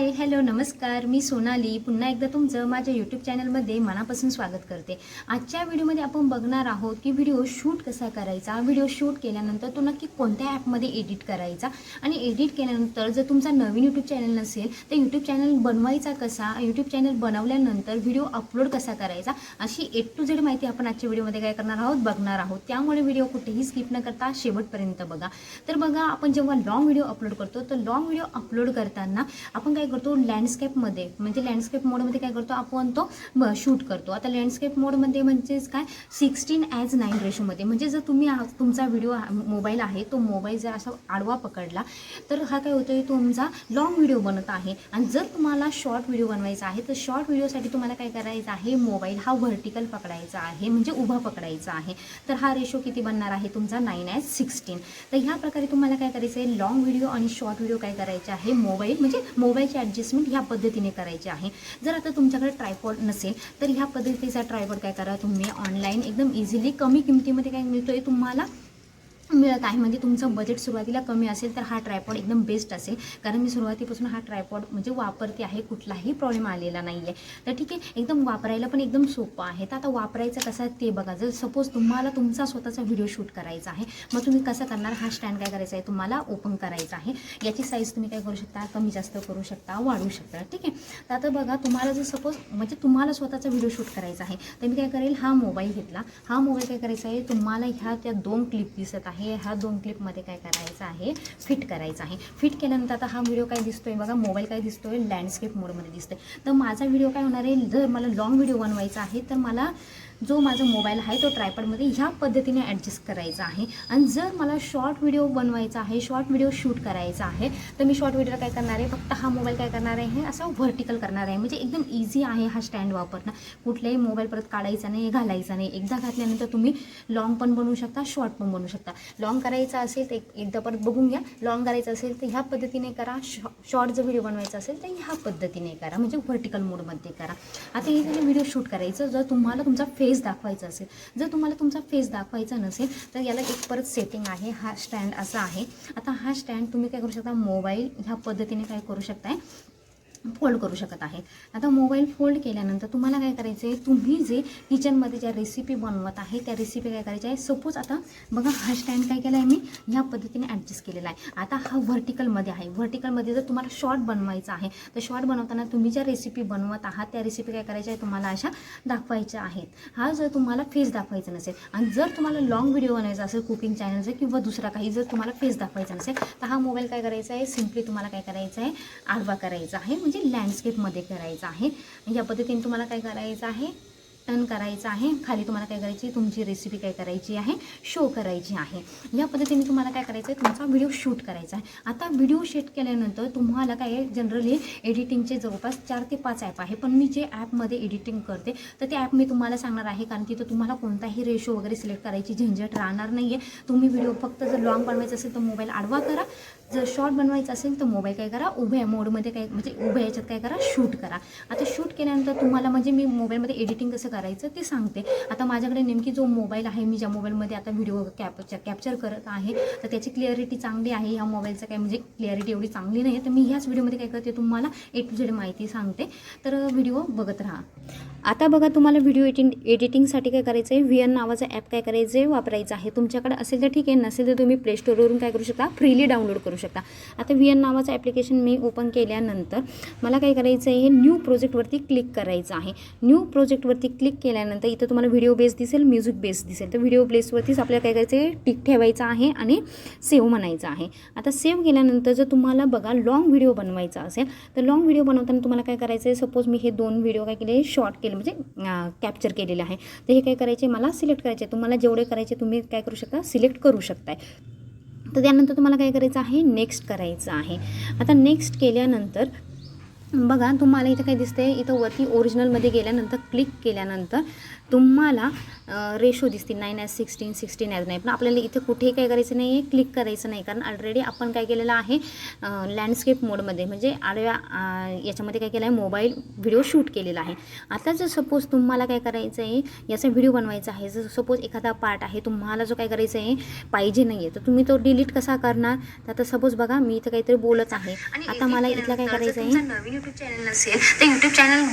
Hi hello नमस्कार. मी सोनाली. पुन्हा एकदा तुमचं माझ्या यूट्यूब चॅनलमध्ये मनापासून स्वागत करते. आजच्या व्हिडिओमध्ये आपण बघणार आहोत की व्हिडिओ शूट कसा करायचा? व्हिडिओ शूट केल्यानंतर तो नक्की कोणत्या ॲपमध्ये एडिट करायचा? आणि एडिट केल्यानंतर जर तुमचा नवीन यूट्यूब चॅनल नसेल तर यूट्यूब चॅनल बनवायचा कसा? यूट्यूब चॅनल बनवल्यानंतर व्हिडिओ अपलोड कसा करायचा? अशी ए टू झेड माहिती आपण आजच्या व्हिडिओमध्ये काय करणार आहोत? बघणार आहोत. त्यामुळे व्हिडिओ कुठेही स्किप न करता शेवटपर्यंत बघा. तर बघा आपण जेव्हा लॉंग व्हिडिओ अपलोड करतो तर लॉंग व्हिडिओ अपलोड करताना आपण काय करतो लँडस्केपमध्ये म्हणजे लँडस्केप मोडमध्ये काय करतो? आपण तो शूट करतो. आता लँडस्केप मोडमध्ये म्हणजेच काय? सिक्स्टीन ॲज नाईन रेशोमध्ये म्हणजे जर तुम्ही आ- तुमचा व्हिडिओ मोबाईल आहे तो मोबाईल जर असा आडवा पकडला तर हा काय होतो तुमचा लॉंग व्हिडिओ बनत आहे. आणि जर तुम्हाला शॉर्ट व्हिडिओ बनवायचा आहे तर शॉर्ट व्हिडिओसाठी तुम्हाला काय करायचं आहे? मोबाईल हा व्हर्टिकल पकडायचा आहे म्हणजे उभा पकडायचा आहे. तर हा रेशो किती बनणार आहे? तुमचा नाईन ॲज सिक्स्टीन तर ह्या प्रकारे तुम्हाला काय करायचं आहे लॉंग व्हिडिओ आणि शॉर्ट व्हिडिओ काय करायचे आहे? मोबाईल म्हणजे मोबाईलच्या ॲडजस्टमेंट ह्या पद्धतीने करायची आहे. जर आता तुमच्याकडे ट्रायपॉड नसेल तर ह्या पद्धतीचा ट्रायपॉड काय करा तुम्ही ऑनलाईन एकदम इझिली कमी किमतीमध्ये काय मिळतोय तुम्हाला मिळत आहे. म्हणजे तुमचं बजेट सुरुवातीला कमी असेल तर हा ट्रायपॉड एकदम बेस्ट असेल. कारण मी सुरुवातीपासून हा ट्रायपॉड म्हणजे वापरते आहे. कुठलाही प्रॉब्लेम आलेला नाही आहे तर ठीक आहे एकदम वापरायला पण एकदम सोपं आहे. तर आता वापरायचं कसं आहे ते बघा. जर सपोज तुम्हाला तुमचा स्वतःचा व्हिडिओ शूट करायचा आहे मग तुम्ही कसं करणार? हा स्टँड काय करायचा आहे? तुम्हाला ओपन करायचा आहे. याची साईज तुम्ही काय करू शकता? कमी जास्त करू शकता वाढवू शकता. ठीक आहे? तर आता बघा तुम्हाला जर सपोज म्हणजे तुम्हाला स्वतःचा व्हिडिओ शूट करायचा आहे तर मी काय करेल? हा मोबाईल घेतला. हा मोबाईल काय करायचा आहे? तुम्हाला ह्या त्या दोन क्लिप दिसत आहे. ह्या दोन क्लिपमध्ये काय करायचं आहे? फिट करायचं आहे. फिट केल्यानंतर आता हा व्हिडिओ काय दिसतोय? बघा मोबाईल काय दिसतोय? लँडस्केप मोडमध्ये दिसतोय. तर माझा व्हिडिओ काय होणार आहे? जर मला लाँग व्हिडिओ बनवायचा आहे तर मला जो माझा मोबाईल आहे तो ट्रायपडमध्ये ह्या पद्धतीने ॲडजस्ट करायचा आहे. आणि जर मला शॉर्ट व्हिडिओ बनवायचा आहे शॉर्ट व्हिडिओ शूट करायचा आहे तर मी शॉर्ट व्हिडिओला काय करणार आहे? फक्त हा मोबाईल काय करणार आहे? असा व्हर्टिकल करणार आहे. म्हणजे एकदम इझी आहे हा स्टँड वापरणं. कुठल्याही मोबाईल परत काढायचा नाही घालायचा नाही. एकदा घातल्यानंतर तुम्ही लॉंग पण बनवू शकता शॉर्ट पण बनवू शकता. लॉंग करायचा असेल तर एक एकदा परत बघून घ्या. लॉंग करायचं असेल तर ह्या पद्धतीने करा. शॉ शॉर्ट जर व्हिडिओ बनवायचा असेल तर ह्या पद्धतीने करा. म्हणजे व्हर्टिकल मोडमध्ये करा. आता हे व्हिडिओ शूट करायचं जर तुम्हाला तुमचा फेस फेस दाखवायचा असेल जर तुम्हाला तुमचा फेस दाखवायचा नसेल तर याला एक परत सेटिंग आहे. हा स्टँड असा आहे. आता हा स्टँड तुम्ही काय करू शकता मोबाईल ह्या पद्धतीने काय करू शकताय? फोल्ड करू शकत आहे आता मोबाईल फोल्ड केल्यानंतर तुम्हाला काय करायचं आहे तुम्ही जे किचनमध्ये ज्या रेसिपी बनवत आहे त्या रेसिपी काय करायच्या आहे सपोज आता बघा हा स्टँड काय केला आहे मी? ह्या पद्धतीने ॲडजस्ट केलेला आहे. आता हा व्हर्टिकलमध्ये आहे. व्हर्टिकलमध्ये जर तुम्हाला शॉर्ट बनवायचा आहे तर शॉर्ट बनवताना तुम्ही ज्या रेसिपी बनवत आहात त्या रेसिपी काय करायच्या आहे तुम्हाला अशा दाखवायच्या आहेत. हा जर तुम्हाला फेस दाखवायचा नसेल आणि जर तुम्हाला लॉंग व्हिडिओ बनायचा असेल कुकिंग चॅनलचा किंवा दुसरा काही जर तुम्हाला फेस दाखवायचा नसेल तर हा मोबाईल काय करायचा आहे? सिम्पली तुम्हाला काय करायचं आहे? आडवा करायचा आहे. म्हणजे लँडस्केपमध्ये करायचं आहे. म्हणजे या पद्धतीने तुम्हाला काय करायचं आहे? टर्न करायचं आहे. खाली तुम्हाला काय करायची तुमची रेसिपी काय करायची आहे? शो करायची आहे. या पद्धतीने तुम्हाला काय करायचं आहे? तुमचा व्हिडिओ शूट करायचा आहे. आता व्हिडिओ शूट केल्यानंतर तुम्हाला काय जनरली एडिटिंगचे जवळपास चार ते पाच ॲप आहे. पण मी जे ॲपमध्ये एडिटिंग करते तर ते ॲप मी तुम्हाला सांगणार आहे. कारण तिथं तुम्हाला कोणताही रेशो वगैरे सिलेक्ट करायची झंझट राहणार नाही आहे तुम्ही व्हिडिओ फक्त जर लॉंग बनवायचा असेल तर मोबाईल आडवा करा. जर शॉर्ट बनवायचं असेल तर मोबाईल काय करा उभ्या मोडमध्ये काय म्हणजे उभ्या याच्यात काय करा शूट करा. आता शूट केल्यानंतर तुम्हाला म्हणजे मी मोबाईलमध्ये एडिटिंग कसं करायचं ते सांगते. आता माझ्याकडे नेमकी जो मोबाईल आहे मी ज्या मोबाईलमध्ये आता व्हिडिओ कॅप्चर कॅप्चर करत आहे तर त्याची क्लिअरिटी चांगली आहे. ह्या मोबाईलचं काय म्हणजे क्लिअरिटी एवढी चांगली नाही आहे तर मी ह्याच व्हिडिओमध्ये काय करते तुम्हाला ए टू झेड माहिती सांगते. तर व्हिडिओ बघत राहा. आता बघा तुम्हाला व्हिडिओ एडिटिंग एडिटिंगसाठी काय करायचं आहे व्ही एन नावाचं ॲप काय करायचं आहे वापरायचं आहे. तुमच्याकडे असेल तर ठीक आहे नसेल तर तुम्ही प्ले स्टोरवरून काय करू शकता? फ्रीली डाउनलोड करू शकता. आता व्ही एन नावाचं ॲप्लिकेशन मी ओपन केल्यानंतर मला काय करायचं आहे हे न्यू प्रोजेक्टवरती क्लिक करायचं आहे. न्यू प्रोजेक्टवरती क्लिक केल्यानंतर इथं तुम्हाला व्हिडिओ बेस दिसेल म्युझिक बेस दिसेल. तर व्हिडिओ बेसवरतीच आपल्याला काय करायचं आहे टिक ठेवायचं आहे आणि सेव्ह म्हणायचं आहे. आता सेव्ह केल्यानंतर जर तुम्हाला बघा लॉंग व्हिडिओ बनवायचा असेल तर लॉंग व्हिडिओ बनवताना तुम्हाला काय करायचं आहे सपोज मी हे दोन व्हिडिओ काय केले शॉर्ट केले म्हणजे कॅप्चर केलेले आहे. तर हे काय करायचे मला सिलेक्ट करायचे तुम्हाला जेवढे करायचे तुम्ही काय करू शकता सिलेक्ट करू शकताय. तर त्यानंतर तुम्हाला काय करायचं आहे? नेक्स्ट करायचं आहे. आता नेक्स्ट केल्यानंतर बघा तुम्हाला इथं काय दिसतंय? इथं वरती ओरिजिनलमध्ये गेल्यानंतर क्लिक केल्यानंतर तुम्हाला रेशो दिसतील. Nine as sixteen sixteen as नाही पण आपल्याला इथे कुठेही काय करायचं नाही आहे क्लिक करायचं नाही. कारण ऑलरेडी आपण काय केलेलं आहे लँडस्केप मोडमध्ये म्हणजे आडव्या याच्यामध्ये काय केलं आहे मोबाईल व्हिडिओ शूट केलेला आहे. आता जर सपोज तुम्हाला काय करायचं आहे याचा व्हिडिओ बनवायचा आहे. जर सपोज एखादा पार्ट आहे तुम्हाला जो काय करायचं आहे पाहिजे नाही आहे तर तुम्ही तो डिलीट कसा करणार? तर आता सपोज बघा मी इथं काहीतरी बोलत आहे. आता मला इथलं काय करायचं आहे नवीन युट्यूब चॅनल नसेल तर युट्यूब चॅनल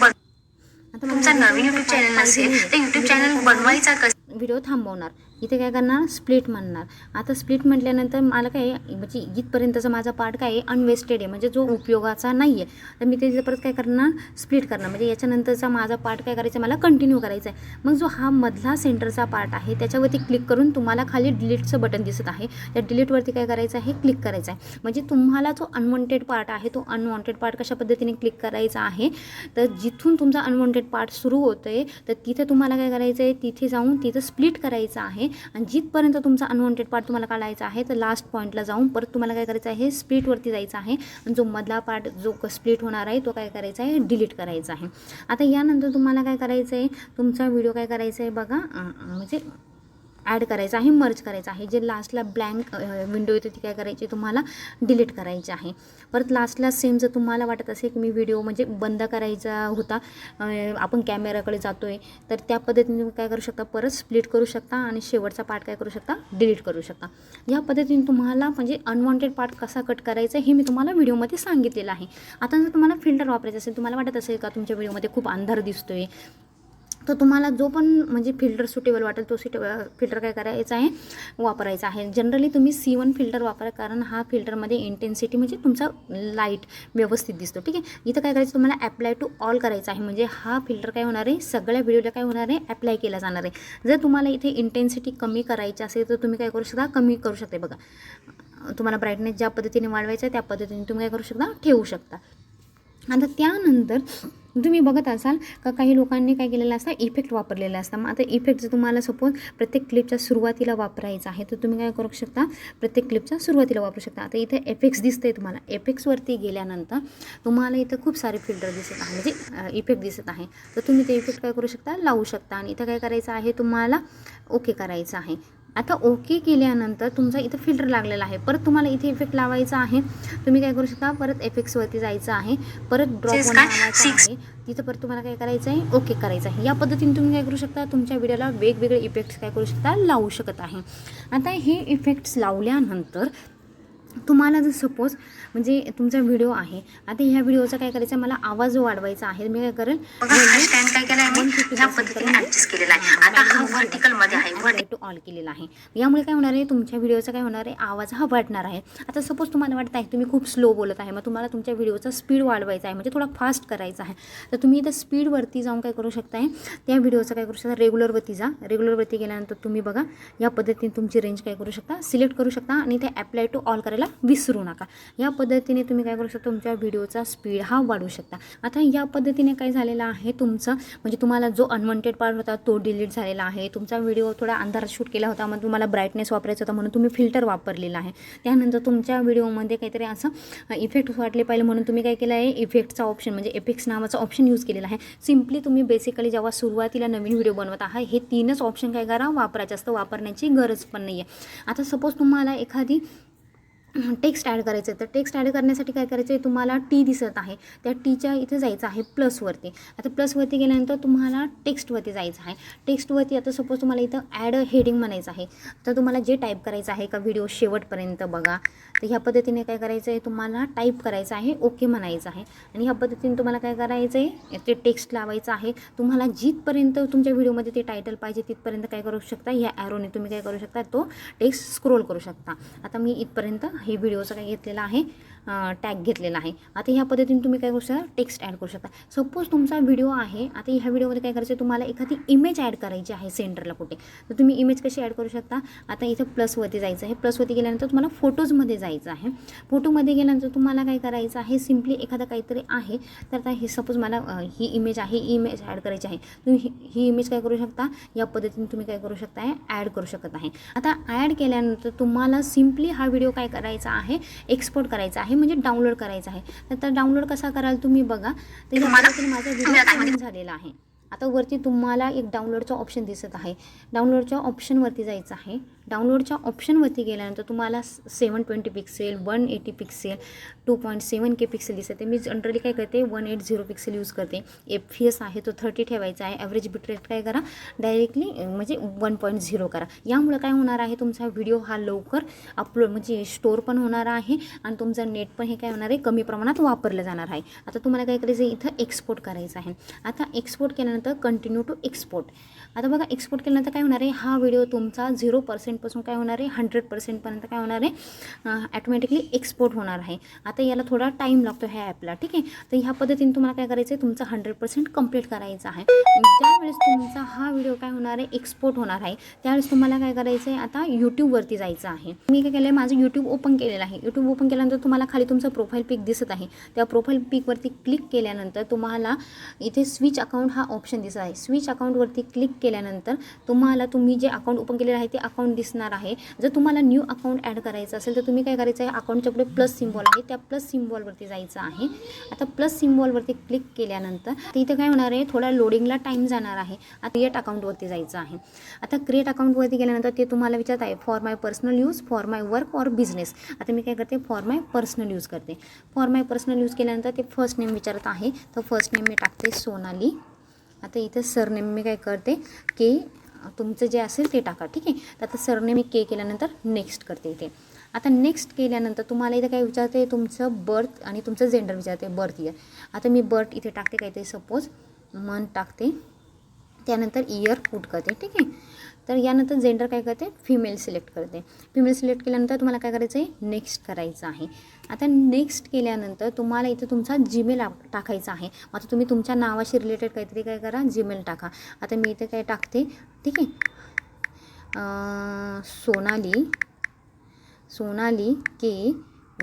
तुमचा नवीन युट्यूब चॅनल नसेल तर युट्यूब चॅनल बनवायचा कसं व्हिडिओ थांबवणार. इथे काय करणार? स्प्लिट म्हणणार. आता स्प्लिट म्हटल्यानंतर मला काय म्हणजे इथपर्यंतचा माझा पार्ट काय आहे अनवेस्टेड आहे. म्हणजे जो उपयोगाचा नाही आहे तर मी त्याचं परत काय करणार? स्प्लिट करणार. म्हणजे याच्यानंतरचा माझा पार्ट काय करायचा आहे, मला कंटिन्यू करायचा आहे. मग जो हा मधला सेंटरचा पार्ट आहे त्याच्यावरती क्लिक करून तुम्हाला खाली डिलीटचं बटन दिसत आहे. त्या डिलीटवरती काय करायचं आहे? क्लिक करायचं आहे. म्हणजे तुम्हाला जो अनवॉन्टेड पार्ट आहे तो अनवॉन्टेड पार्ट कशा पद्धतीने क्लिक करायचा आहे? तर जिथून तुमचा अनवॉन्टेड पार्ट सुरू होतो आहे तर तिथे तुम्हाला काय करायचं आहे तिथे जाऊन तिथं स्प्लिट करायचं आहे. आणि जिथपर्यंत तुमचा अनवॉन्टेड पार्ट तुम्हाला काढायचा आहे तर लास्ट पॉईंटला जाऊन परत तुम्हाला काय करायचं आहे स्प्लिटवरती जायचं आहे. आणि जो मधला पार्ट जो स्प्लिट होणार आहे तो काय करायचा आहे डिलीट करायचा आहे. आता यानंतर तुम्हाला काय करायचं आहे तुमचा व्हिडिओ काय करायचा आहे बघा म्हणजे ॲड करायचं आहे मर्ज करायचं आहे. जे लास्टला ब्लँक विंडो येते ती काय करायची तुम्हाला डिलीट करायची आहे. परत लास्टला सेम जर तुम्हाला वाटत असेल की मी व्हिडिओ म्हणजे बंद करायचा होता आपण कॅमेराकडे जातो आहे तर त्या पद्धतीने तुम्ही काय करू शकता? परत स्प्लिट करू शकता आणि शेवटचा पार्ट काय करू शकता? डिलीट करू शकता. या पद्धतीने तुम्हाला म्हणजे अनवॉन्टेड पार्ट कसा कट करायचा हे मी तुम्हाला व्हिडिओमध्ये सांगितलेलं आहे. आता जर तुम्हाला फिल्टर वापरायचं असेल तुम्हाला वाटत असेल का तुमच्या व्हिडिओमध्ये खूप अंधार दिसतोय तर तुम्हाला जो पण म्हणजे फिल्टर सुटेबल वाटेल तो सुटे फिल्टर काय करायचा आहे वापरायचा आहे. जनरली तुम्ही सी वन फिल्टर वापरा कारण हा फिल्टरमध्ये इंटेन्सिटी म्हणजे तुमचा लाइट व्यवस्थित दिसतो. ठीक आहे? इथं काय करायचं तुम्हाला ॲप्लाय टू ऑल करायचा आहे. म्हणजे हा फिल्टर काय होणार आहे सगळ्या व्हिडिओला काय होणार आहे ॲप्लाय केला जाणार आहे. जर तुम्हाला इथे इंटेन्सिटी कमी करायची असेल तर तुम्ही काय करू शकता कमी करू शकता. बघा तुम्हाला ब्राईटनेस ज्या पद्धतीने वाढवायचा आहे त्या पद्धतीने तुम्ही काय करू शकता ठेवू शकता. आता त्यानंतर तुम्ही बघत असाल का काही लोकांनी काय केलेलं असतं? इफेक्ट वापरलेला असता. मग आता इफेक्ट जर तुम्हाला सपोज प्रत्येक क्लिपच्या सुरुवातीला वापरायचा आहे तर तुम्ही काय करू शकता? प्रत्येक क्लिपच्या सुरुवातीला वापरू शकता. आता इथे एफेक्ट्स दिसतंय तुम्हाला. एफेक्ट्सवरती गेल्यानंतर तुम्हाला इथं खूप सारे फिल्टर दिसत आहे. म्हणजे इफेक्ट दिसत आहे. तर तुम्ही ते इफेक्ट काय करू शकता? लावू शकता. आणि इथं काय करायचं आहे? तुम्हाला ओके करायचं आहे. आता ओके केल्यानंतर तुमचा इथं फिल्टर लागलेला आहे. परत तुम्हाला इथे इफेक्ट लावायचा आहे. तुम्ही काय करू शकता परत एफेक्ट्सवरती जायचं आहे. परत ड्रॉप. आहे. तिथं परत तुम्हाला काय करायचं आहे? ओके करायचं आहे. या पद्धतीने तुम्ही काय करू शकता तुमच्या व्हिडिओला वेगवेगळे इफेक्ट्स काय करू शकता लावू शकत आहे. आता हे इफेक्ट्स लावल्यानंतर तुम्हाला जर सपोज म्हणजे तुमचा व्हिडिओ आहे आता ह्या व्हिडिओचा काय करायचं मला आवाज वाढवायचा आहे. मी काय करेल काय केलेला आहे. हा टू ऑल केलेला आहे. यामुळे काय होणार आहे तुमच्या व्हिडिओचा काय होणार आहे आवाज हा वाढणार आहे. आता सपोज तुम्हाला वाटत आहे तुम्ही खूप स्लो बोलत आहे मग तुम्हाला तुमच्या व्हिडिओचा स्पीड वाढवायचा आहे म्हणजे थोडा फास्ट करायचा आहे. तर तुम्ही इथं स्पीडवरती जाऊन काय करू शकताय त्या व्हिडिओचा काय करू शकता रेग्युलरवरती जा. रेग्युलरवरती गेल्यानंतर तुम्ही बघा या पद्धतीने तुमची रेंज काय करू शकता सिलेक्ट करू शकता आणि ते अप्लाय टू ऑल करायला विसरू नका. या पद्धतीने तुम्ही काय करू शकता? तुमच्या व्हिडिओचा स्पीड हा वाढू शकता. आता या पद्धतीने काय झालेलं आहे तुमचं? म्हणजे तुम्हाला जो अनवॉन्टेड पार्ट होता तो डिलीट झालेला आहे. तुमचा व्हिडिओ थोडा अंधारात शूट केला होता मग तुम्हाला ब्राईटनेस वापरायचा होता म्हणून तुम्ही फिल्टर वापरलेला आहे. त्यानंतर तुमच्या व्हिडिओमध्ये काहीतरी असं इफेक्ट वाटले पाहिजे म्हणून तुम्ही काय केलं आहे? इफेक्टचा ऑप्शन म्हणजे एफेक्ट्स नावाचा ऑप्शन यूज केलेला आहे. सिम्पली तुम्ही बेसिकली जेव्हा सुरुवातीला नवीन व्हिडिओ बनवत आहात हे तीनच ऑप्शन काय करा? वापरा. जास्त वापरण्याची गरज पण नाही आहे आता सपोज तुम्हाला एखादी टेक्स्ट ॲड करायचं आहे. तर टेक्स्ट ॲड करण्यासाठी काय करायचं आहे? तुम्हाला टी दिसत आहे. त्या टीच्या इथे जायचं आहे प्लसवरती. आता प्लसवरती गेल्यानंतर तुम्हाला टेक्स्टवरती जायचं आहे. टेक्स्टवरती आता सपोज तुम्हाला इथं ॲड हेडिंग म्हणायचं आहे. तर तुम्हाला जे टाईप करायचं आहे का व्हिडिओ शेवटपर्यंत बघा. तर ह्या पद्धतीने काय करायचं आहे? तुम्हाला टाईप करायचं आहे ओके म्हणायचं आहे. आणि ह्या पद्धतीने तुम्हाला काय करायचं आहे? ते टेक्स्ट लावायचं आहे. तुम्हाला जिथपर्यंत तुमच्या व्हिडिओमध्ये ते टायटल पाहिजे तिथपर्यंत काय करू शकता? ह्या ॲरोने तुम्ही काय करू शकता? तो टेक्स्ट स्क्रोल करू शकता. आता मी इथपर्यंत हे व्हिडिओचं काय घेतलेला आहे. टॅग घेतलेला आहे. आता ह्या पद्धतीने तुम्ही काय करू शकता? टेक्स्ट ॲड करू शकता. सपोज तुमचा व्हिडिओ आहे आता ह्या व्हिडिओमध्ये काय करायचं आहे? तुम्हाला एखादी इमेज ॲड करायची आहे सेंटरला कुठे. तर तुम्ही इमेज कशी ॲड करू शकता? आता इथं प्लसवरती जायचं आहे. प्लसवरती गेल्यानंतर तुम्हाला फोटोजमध्ये जायचं आहे. फोटोमध्ये गेल्यानंतर तुम्हाला काय करायचं आहे? सिम्पली एखादा काहीतरी आहे. तर आता हे सपोज मला ही इमेज आहे ही इमेज ॲड करायची आहे. तुम्ही ही- ही इमेज काय करू शकता? या पद्धतीने तुम्ही काय करू शकता? ॲड करू शकत आहे. आता ॲड केल्यानंतर तुम्हाला सिम्पली हा व्हिडिओ काय करायचा आहे? एक्सपोर्ट करायचा आहे. म्हणजे डाउनलोड करायचा आहे. तर डाउनलोड कसा कराल तुम्ही बघा. तर माझा व्हिडिओ झालेला आहे. आता वरती तुम्हाला एक डाउनलोडचा ऑप्शन दिसत आहे. डाउनलोडच्या ऑप्शनवरती जायचं आहे. डाउनलोडच्या ऑप्शनवरती गेल्यानंतर तुम्हाला seven twenty pixel one eighty pixel two point seven K pixel दिसते. मी जनरली काय करते one eight zero pixel use करते. एफ पी एस आहे तो थर्टी ठेवायचा आहे. ॲव्हरेज बिटरेट काय करा डायरेक्टली म्हणजे वन पॉईंट झिरो करा. यामुळे काय होणार आहे तुमचा व्हिडिओ हा लवकर अपलोड म्हणजे स्टोअर पण होणार आहे आणि तुमचं नेट पण हे काय होणार आहे कमी प्रमाणात वापरलं जाणार आहे. आता तुम्हाला काय करायचं आहे इथं एक्सपोर्ट करायचं आहे. आता एक्सपोर्ट केल्यानंतर कंटिन्यू टू एक्सपोर्ट आता बघा एक्सपोर्ट केल्यानंतर काय होणार आहे हा व्हिडिओ तुमचा झिरो पर्सेंट पर्सेंटपासून काय होणार आहे? हंड्रेड पर्सेंटपर्यंत काय होणार आहे? ॲटोमॅटिकली एक्सपोर्ट होणार आहे. आता याला थोडा टाईम लागतो ह्या ॲपला ठीक आहे? तर ह्या पद्धतीने तुम्हाला काय करायचं आहे? तुमचा हंड्रेड पर्सेंट कंप्लीट करायचा आहे. ज्यावेळेस तुमचा हा व्हिडिओ काय होणार आहे? एक्सपोर्ट होणार आहे. त्यावेळेस तुम्हाला काय करायचं आहे? आता यूट्यूबवरती जायचं आहे. मी काय केलं आहे माझं यूट्यूब ओपन केलेलं आहे. यूट्यूब ओपन केल्यानंतर तुम्हाला खाली तुमचं प्रोफाईल पिक दिसत आहे. त्या प्रोफाईल पिकवरती क्लिक केल्यानंतर तुम्हाला इथे स्विच अकाउंट हा ऑप्शन दिसत आहे. स्विच अकाउंटवरती क्लिक केल्यानंतर तुम्हाला तुम्ही जे अकाउंट ओपन केलेलं आहे ते अकाउंट दिसणार आहे. जर तुम्हाला न्यू अकाउंट ॲड करायचं असेल तर तुम्ही काय करायचं आहे? अकाउंटच्या पुढे प्लस सिम्बॉल आहे. त्या प्लस सिम्बॉलवरती जायचं आहे. आता प्लस सिम्बॉलवरती क्लिक केल्यानंतर तर इथं काय होणार आहे? थोडा लोडिंगला टाईम जाणार आहे. आता क्रिएट अकाउंटवरती जायचं आहे. आता क्रिएट अकाउंटवरती गेल्यानंतर ते तुम्हाला विचारत आहे for my personal use for my work or business आता मी काय करते फॉर माय पर्सनल यूज करते. फॉर माय पर्सनल यूज केल्यानंतर ते फर्स्ट नेम विचारत आहे. तर फर्स्ट नेम मी टाकते सोनाली. आता इथे सरनेम मी काय करते के तुमचं जे असेल ते टाका ठीक आहे? तर आता सरने मी के केल्यानंतर नेक्स्ट करते इथे. आता नेक्स्ट केल्यानंतर तुम्हाला इथे काय विचारते तुमचं बर्थ आणि तुमचं जेंडर विचारते बर्थ इयर आता मी बर्थ इथे टाकते काहीतरी सपोज मंथ टाकते त्यानंतर इयर पुट करते ठीक आहे? तर यानंतर जेंडर काय करते? फिमेल सिलेक्ट करते. फिमेल सिलेक्ट केल्यानंतर तुम्हाला काय करायचं आहे नेक्स्ट करायचं आहे. आता नेक्स्ट केल्यानंतर तुम्हाला इथं तुमचा जीमेल टाकायचा आहे. आता तुम्ही तुमच्या नावाशी रिलेटेड काहीतरी काय करा जीमेल टाका. आता मी इथे काय टाकते? ठीक आहे. Sonali Sonali K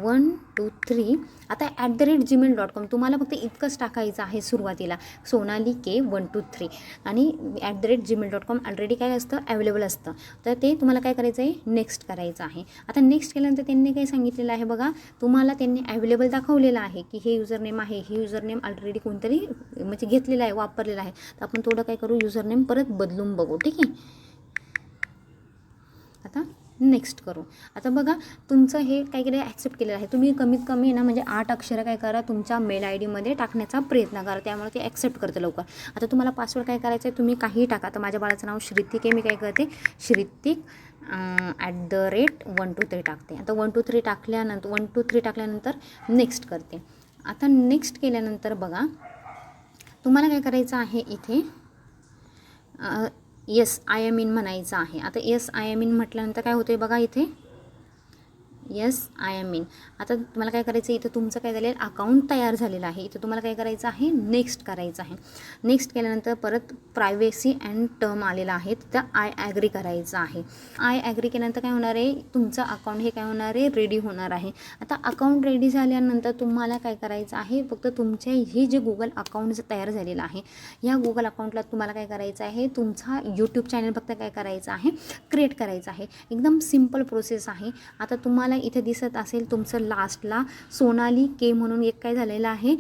one two three आता at the rate Gmail dot com तुम्हाला फक्त इतकंच टाकायचं आहे सुरुवातीला. Sonali K one two three आणि at the rate Gmail dot com already काय असतं? अवेलेबल असतं. तर ते तुम्हाला काय करायचं आहे? नेक्स्ट करायचं आहे. आता नेक्स्ट केल्यानंतर त्यांनी काय सांगितलेलं आहे बघा? तुम्हाला त्यांनी अवेलेबल दाखवलेलं आहे की हे युजर नेम आहे हे युजर नेम ऑलरेडी कोणतरी म्हणजे घेतलेलं आहे वापरलेलं आहे. तर आपण थोडं काय करू? युजर नेम परत बदलून बघू. ठीक आहे? नेक्स्ट करू. आता बघा तुमचं हे काहीतरी ॲक्सेप्ट केलेलं आहे. तुम्ही कमीत कमी ना म्हणजे आठ अक्षरं काय करा तुमच्या मेल आय डीमध्ये टाकण्याचा प्रयत्न करा. त्यामुळे ते ॲक्सेप्ट करतं लवकर. आता तुम्हाला पासवर्ड काय करायचं आहे तुम्ही काहीही टाका. तर माझ्या बाळाचं नाव श्रितिक आहे मी काय करते Shritik at the rate one two three टाकते. आता वन टू थ्री टाकल्यानंतर वन टू थ्री टाकल्यानंतर नेक्स्ट करते. आता नेक्स्ट केल्यानंतर बघा तुम्हाला काय करायचं आहे इथे येस आय एम इन म्हणायचं आहे. आता येस आय एम इन म्हटल्यानंतर काय होतं आहे बघा इथे? येस आय एम इन आता तुम्हाला काय करायचं आहे? इथं तुमचं काय झालेलं अकाउंट तयार झालेलं आहे. इथं तुम्हाला काय करायचं आहे? नेक्स्ट करायचं आहे. नेक्स्ट केल्यानंतर परत प्रायव्हेसी अँड टर्म आलेला आहे. तिथं आय ॲग्री करायचं आहे. आय ॲग्री केल्यानंतर काय होणार आहे? तुमचं अकाउंट हे काय होणार आहे? रेडी होणार आहे. आता अकाउंट रेडी झाल्यानंतर तुम्हाला काय करायचं आहे? फक्त तुमचे हे जे गुगल अकाउंट तयार झालेलं आहे या गुगल अकाउंटला तुम्हाला काय करायचं आहे? तुमचा यूट्यूब चॅनल फक्त काय करायचं आहे? क्रिएट करायचं आहे. एकदम सिंपल प्रोसेस आहे. आता तुम्हाला इथे दिसत असेल तुमचं लास्टला सोनाली के म्हणून एक काय झालेलं आहे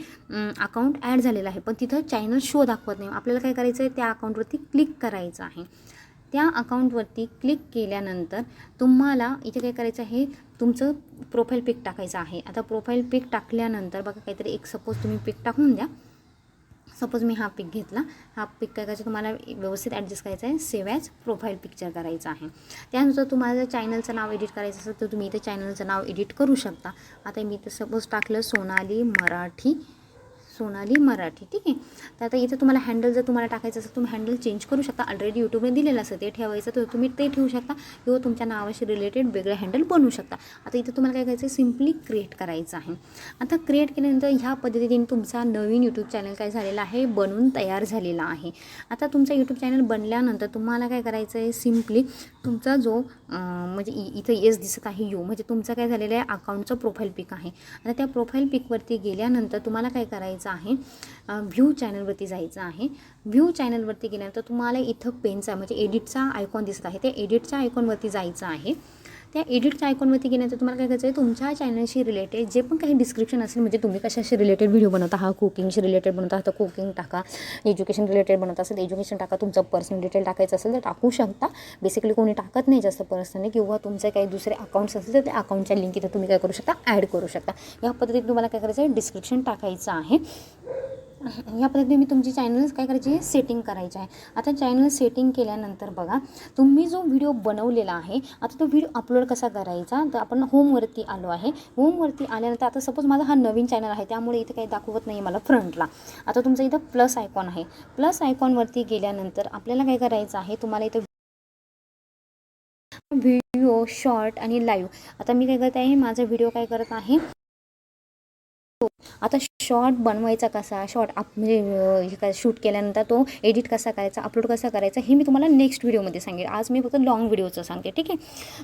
अकाउंट ॲड झालेलं आहे. पण तिथं चॅनल शो दाखवत नाही. आपल्याला काय करायचं आहे? त्या अकाउंटवरती क्लिक करायचं आहे. त्या अकाउंटवरती क्लिक केल्यानंतर तुम्हाला इथे काय करायचं आहे? तुमचं प्रोफाईल पिक टाकायचं आहे. आता प्रोफाईल पिक टाकल्यानंतर बघा काहीतरी एक सपोज तुम्ही पिक टाकून द्या. सपोज मी हा पिक घेतला हा पिक काय करायचा तुम्हाला व्यवस्थित ॲडजस्ट करायचा आहे सेव्ह ॲज प्रोफाईल पिक्चर करायचं आहे. त्यानुसार तुम्हाला जर चॅनलचं नाव एडिट करायचं असेल तर तुम्ही इथे चॅनलचं नाव एडिट करू शकता. आता मी तर सपोज टाकलं सोनाली मराठी. सोनाली मराठी ठीक आहे? तर आता इथं तुम्हाला हँडल जर तुम्हाला टाकायचं असेल तुम्ही हँडल चेंज करू शकता. ऑलरेडी यूट्यूबने दिलेलं असतं ते ठेवायचं तर तुम्ही ते ठेवू शकता. किंवा तुमच्या नावाशी रिलेटेड वेगळं हँडल बनवू शकता. आता इथं तुम्हाला काय करायचं आहे सिम्पली क्रिएट करायचं आहे. आता क्रिएट केल्यानंतर ह्या पद्धतीने तुमचा नवीन यूट्यूब चॅनल काय झालेला आहे? बनून तयार झालेला आहे. आता तुमचा यूट्यूब चॅनल बनल्यानंतर तुम्हाला काय करायचं आहे सिम्पली तुमचा जो म्हणजे इ- इथं येस दिसत आहे यू म्हणजे तुमचं काय झालेलं आहे? अकाउंटचं प्रोफाईल पिक आहे. आता त्या प्रोफाईल पिकवरती गेल्यानंतर तुम्हाला काय करायचं आहे. व्ह्यू चॅनलवरती जायचं आहे. व्ह्यू चॅनलवरती गेल्यानंतर तुम्हाला इथं पेनचा म्हणजे एडिटचा आयकॉन दिसत आहे. त्या एडिटच्या आयकॉनवरती जायचं आहे. त्या एडिटच्या आयकॉनवरती गेल्यानंतर तुम्हाला काय करायचं आहे तुमच्या चॅनलशी रिलेटेड जे पण काही डिस्क्रिप्शन असेल म्हणजे तुम्ही कशाशी रिलेटेड व्हिडिओ बनवता? हा कुकिंगशी रिलेटेड बनवता तर कुकिंग टाका. एज्युकेशन रिलेटेड बनवत असेल एज्युकेशन टाका. तुमचं पर्सनल डिटेल टाकायचं असेल तर टाकू शकता. बेसिकली कोणी टाकत नाही जास्त पर्सनली किंवा तुमचे काही दुसरे अकाउंट्स असतील तर त्या अकाउंटच्या लिंक इथं तुम्ही काय करू शकता? ॲड करू शकता. या पद्धतीत तुम्हाला काय करायचं आहे डिस्क्रिप्शन टाकायचं आहे. या पद्धतीने मी तुमची चॅनल काय करायची? आहे सेटिंग करायची आहे. आता चॅनल सेटिंग केल्यानंतर बघा तुम्ही जो व्हिडिओ बनवलेला आहे आता तो व्हिडिओ अपलोड कसा करायचा? तर आपण होमवरती आलो आहे. होमवरती आल्यानंतर आता सपोज माझा हा नवीन चॅनल आहे त्यामुळे इथे काही दाखवत नाही मला फ्रंटला आता तुमचं इथं प्लस आयकॉन आहे. प्लस आयकॉनवरती गेल्यानंतर आपल्याला काय करायचं आहे? तुम्हाला इथं व्हिडिओ शॉर्ट आणि लाईव्ह आता मी काय करत आहे माझा व्हिडिओ काय करत आहे? आता शॉर्ट बनवायचा कसा? शॉर्ट आप म्हणजे हे काय शूट केल्यानंतर तो एडिट कसा करायचा? अपलोड कसा करायचा? हे मी तुम्हाला नेक्स्ट व्हिडिओमध्ये सांगेल आज मी फक्त लॉंग व्हिडिओचं सांगते ठीक आहे?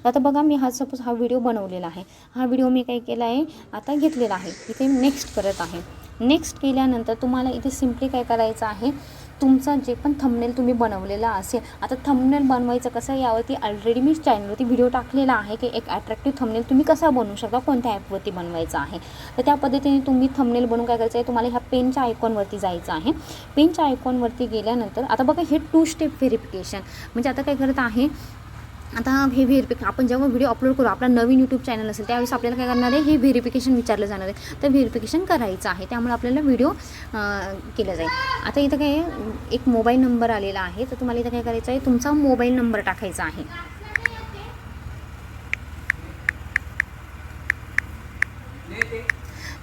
आता बघा मी हा सपोज हा व्हिडिओ बनवलेला आहे. हा व्हिडिओ मी काय केला आहे? आता घेतलेला आहे. इथे नेक्स्ट करत आहे. नेक्स्ट केल्यानंतर तुम्हाला इथे सिम्पली काय करायचं आहे? तुमचा जे पण थंबनेल तुम्ही बनवलेला असेल आता थंबनेल बनवायचं कसं यावरती ऑलरेडी मी चॅनलवरती व्हिडिओ टाकलेला आहे की एक अट्रॅक्टिव्ह थंबनेल तुम्ही कसा बनवू शकता कोणत्या ॲपवरती बनवायचा आहे. तर त्या पद्धतीने तुम्ही थंबनेल बनवून काय करायचं आहे तुम्हाला ह्या पेनच्या आयकॉनवरती जायचं आहे. पेनच्या आयकॉनवरती गेल्यानंतर आता बघा हे टू स्टेप व्हेरिफिकेशन म्हणजे आता काय करत आहे आता हे व्हेरिफिक आपण जेव्हा व्हिडिओ अपलोड करू आपला नवीन यूट्यूब चॅनल असेल त्यावेळेस आपल्याला काय करणार आहे? हे व्हेरिफिकेशन विचारलं जाणार आहे. तर व्हेरिफिकेशन करायचं आहे. त्यामुळे आपल्याला व्हिडिओ केलं जाईल. आता इथं काय एक मोबाईल नंबर आलेला आहे. तर तुम्हाला इथं काय करायचं आहे तुमचा मोबाईल नंबर टाकायचा आहे.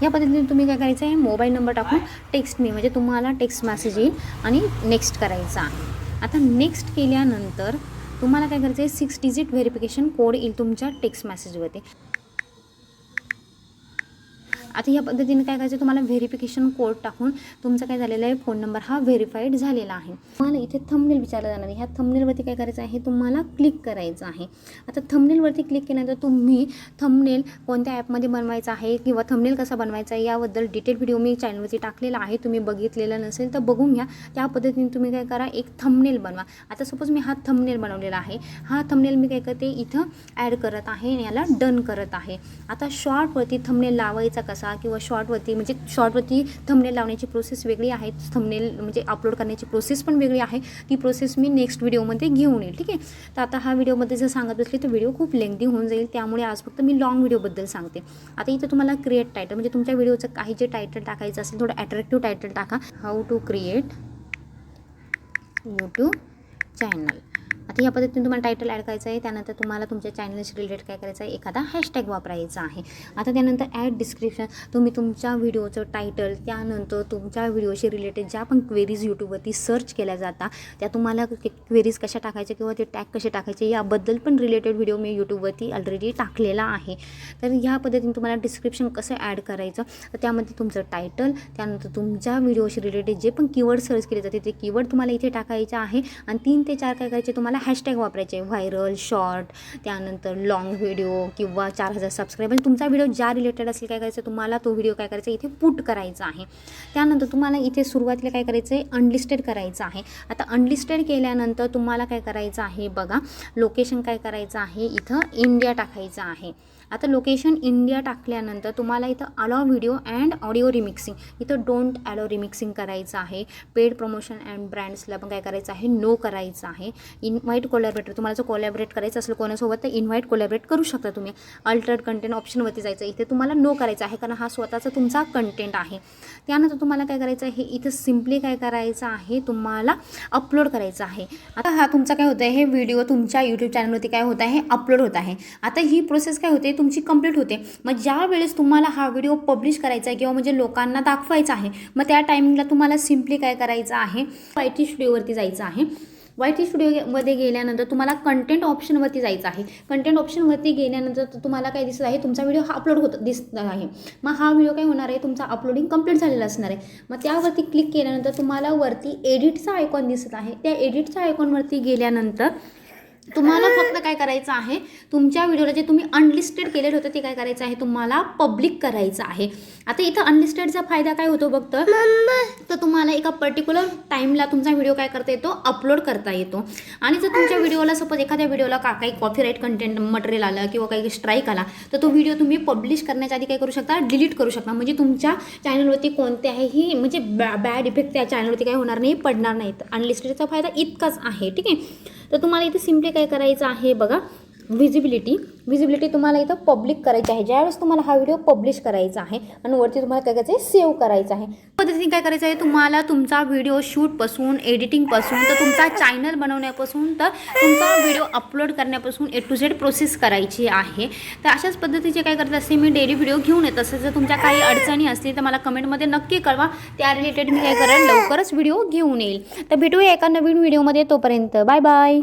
या पद्धतीने तुम्ही काय करायचं आहे मोबाईल नंबर टाकून टेक्स्ट मी म्हणजे तुम्हाला टेक्स्ट मेसेज येईल आणि नेक्स्ट करायचा आहे. आता नेक्स्ट केल्यानंतर तुम्हाला काय करायचं आहे सिक्स डिजिट व्हेरिफिकेशन कोड येईल तुमच्या टेक्स्ट मेसेजवरती आता या पद्धतीने काय करायचं? तुम्हाला व्हेरिफिकेशन कोड टाकून तुमचा काय झालेला आहे? फोन नंबर हा व्हेरीफाईड झालेला आहे. तुम्हाला इथे थंबनेल विचारलं जाणार आहे. ह्या थंबनेलवरती काय करायचं आहे? तुम्हाला क्लिक करायचं आहे. आता थंबनेलवरती क्लिक केल्यानंतर तुम्ही थंबनेल कोणत्या ॲपमध्ये बनवायचा आहे किंवा थंबनेल कसा बनवायचा आहे याबद्दल डिटेल व्हिडिओ मी चॅनलवरती टाकलेला आहे. तुम्ही बघितलेला नसेल तर बघून घ्या. त्या पद्धतीने तुम्ही काय करा एक थंबनेल बनवा. आता सपोज मी हा थंबनेल बनवलेला आहे. हा थंबनेल मी काय करते? इथं ॲड करत आहे आणि याला डन करत आहे. आता शॉर्टवरती थंबनेल लावायचा कसा? किंवा शॉर्टवरती म्हणजे शॉर्टवरती थंबनेल लावण्याची प्रोसेस वेगळी आहे थंबनेल म्हणजे अपलोड करण्याची प्रोसेस पण वेगळी आहे. ती प्रोसेस मी नेक्स्ट व्हिडिओमध्ये घेऊन येईल ठीक आहे? तर आता हा व्हिडिओमध्ये जर सांगत बसली तर व्हिडिओ खूप लेंदी होऊन जाईल. त्यामुळे आज फक्त मी लॉंग व्हिडिओबद्दल सांगते. आता इथं तुम्हाला क्रिएट टायटल म्हणजे तुमच्या व्हिडिओचं काही जे टायटल टाकायचं असेल थोडं अट्रॅक्टिव्ह टायटल टाका. How to create YouTube channel आता या पद्धतीने तुम्हाला टायटल ॲड करायचं आहे. त्यानंतर तुम्हाला तुमच्या चॅनलशी रिलेटेड काय करायचं आहे एखादा हॅशटॅग वापरायचा आहे. आता त्यानंतर ॲड डिस्क्रिप्शन तुम्ही तुमच्या व्हिडिओचं टायटल त्यानंतर तुमच्या व्हिडिओशी रिलेटेड ज्या पण क्वेरीज यूट्यूबवरती सर्च केल्या जातात त्या तुम्हाला क्वेरीज कशा टाकायच्या किंवा ते टॅग कसे टाकायचे याबद्दल पण रिलेटेड व्हिडिओ मी यूट्यूबवरती ऑलरेडी टाकलेला आहे. तर ह्या पद्धतीने तुम्हाला डिस्क्रिप्शन कसं ॲड करायचं तर त्यामध्ये तुमचं टायटल त्यानंतर तुमच्या व्हिडिओशी रिलेटेड जे पण कीवर्ड सर्च केले जाते ते कीवर्ड तुम्हाला इथे टाकायचं आहे. आणि तीन ते चार काय करायचे तुम्हाला हॅशटॅग वापरायचे. व्हायरल शॉर्ट त्यानंतर लॉंग व्हिडिओ किंवा चार हजार सबस्क्राईब म्हणजे तुमचा व्हिडिओ ज्या रिलेटेड असेल काय करायचं तुम्हाला तो व्हिडिओ काय करायचा इथे पुट करायचा आहे. त्यानंतर तुम्हाला इथे सुरुवातीला काय करायचं आहे अनलिस्टेड करायचं आहे. आता अनलिस्टेड केल्यानंतर तुम्हाला काय करायचं आहे बघा लोकेशन काय करायचं आहे इथं इंडिया टाकायचं आहे. आता लोकेशन इंडिया टाकल्यानंतर तुम्हाला इथं allow video and audio remixing इथं डोंट अलाव रिमिक्सिंग करायचं आहे. पेड प्रमोशन अँड ब्रँड्सला पण काय करायचं आहे? नो करायचं आहे. इन्व्हाइट कोलॅबरेटर तुम्हाला जर कोलॅबरेट करायचं असेल कोणासोबत तर इन्व्हाइट कोलॅबरेट करू शकता तुम्ही. अल्टर्ड कंटेंट ऑप्शनवरती जायचं इथे तुम्हाला नो करायचं आहे कारण हा स्वतःचा तुमचा कंटेंट आहे. त्यानंतर तुम्हाला काय करायचं आहे? इथं सिम्पली काय करायचं आहे? तुम्हाला अपलोड करायचं आहे. आता हा तुमचा काय होतं आहे हे व्हिडिओ तुमच्या यूट्यूब चॅनलवरती काय होत आहे? अपलोड होत आहे. आता ही प्रोसेस काय होते? तुमची कंप्लीट होते. मग ज्या वेळेस तुम्हाला हा व्हिडिओ पब्लिश करायचा आहे किंवा म्हणजे लोकांना दाखवायचा आहे मग त्या टायमिंगला तुम्हाला सिम्पली काय करायचं आहे? वाय टी स्टुडिओवरती जायचं आहे. वाय टी स्टुडिओमध्ये गेल्यानंतर तुम्हाला कंटेंट ऑप्शनवरती जायचं आहे. कंटेंट ऑप्शनवरती गेल्यानंतर तर तुम्हाला काय दिसत आहे तुमचा व्हिडिओ हा अपलोड होत दिसत आहे. मग हा व्हिडिओ काय होणार आहे तुमचा अपलोडिंग कंप्लीट झालेला असणार आहे. मग त्यावरती क्लिक केल्यानंतर तुम्हाला वरती एडिटचा आयकॉन दिसत आहे. त्या एडिटच्या आयकॉनवरती गेल्यानंतर तुम्हाला फक्त काय करायचं आहे तुमच्या व्हिडिओला जे तुम्ही अनलिस्टेड केलेलं होतं ते काय करायचं आहे तुम्हाला पब्लिक करायचं आहे. आता इथं अनलिस्टेडचा फायदा काय होतो फक्त तर? तुम्हाला एका पर्टिक्युलर टाईमला तुमचा व्हिडिओ काय करता येतो? अपलोड करता येतो. आणि जर तुमच्या व्हिडिओला सपोज एखाद्या व्हिडिओला का काही कॉपीराईट कंटेंट मटेरियल आलं किंवा काही स्ट्राईक आला तर तो व्हिडिओ तुम्ही पब्लिश करण्याच्या आधी काय करू शकता? डिलीट करू शकता. म्हणजे तुमच्या चॅनलवरती कोणत्याही म्हणजे बॅ बॅड इफेक्ट त्या चॅनलवरती काय होणार नाही पडणार नाहीत. अनलिस्टेडचा फायदा इतकाच आहे ठीक आहे? तर तुम्हाला इथे सिम्पली काय करायचं आहे बघा? व्हिजिबिलिटी व्हिजिबिलिटी तुम्हाला इथं पब्लिक करायची आहे. ज्यावेळेस तुम्हाला हा व्हिडिओ पब्लिश करायचा आहे आणि वरती तुम्हाला काय करायचं आहे? सेव्ह करायचं आहे. पद्धतीने काय करायचं आहे? तुम्हाला तुमचा व्हिडिओ शूटपासून एडिटिंगपासून तर तुमचा चॅनल बनवण्यापासून तर तुमचा व्हिडिओ अपलोड करण्यापासून ए टू झेड प्रोसेस करायची आहे. तर अशाच पद्धतीचे काय करत असते मी डेली व्हिडिओ घेऊन येत असते. जर तुमच्या काही अडचणी असतील तर मला कमेंटमध्ये नक्की कळवा. त्या रिलेटेड मी काय करेन लवकरच व्हिडिओ घेऊन येईल. तर भेटूया एका नवीन व्हिडिओमध्ये तोपर्यंत बाय बाय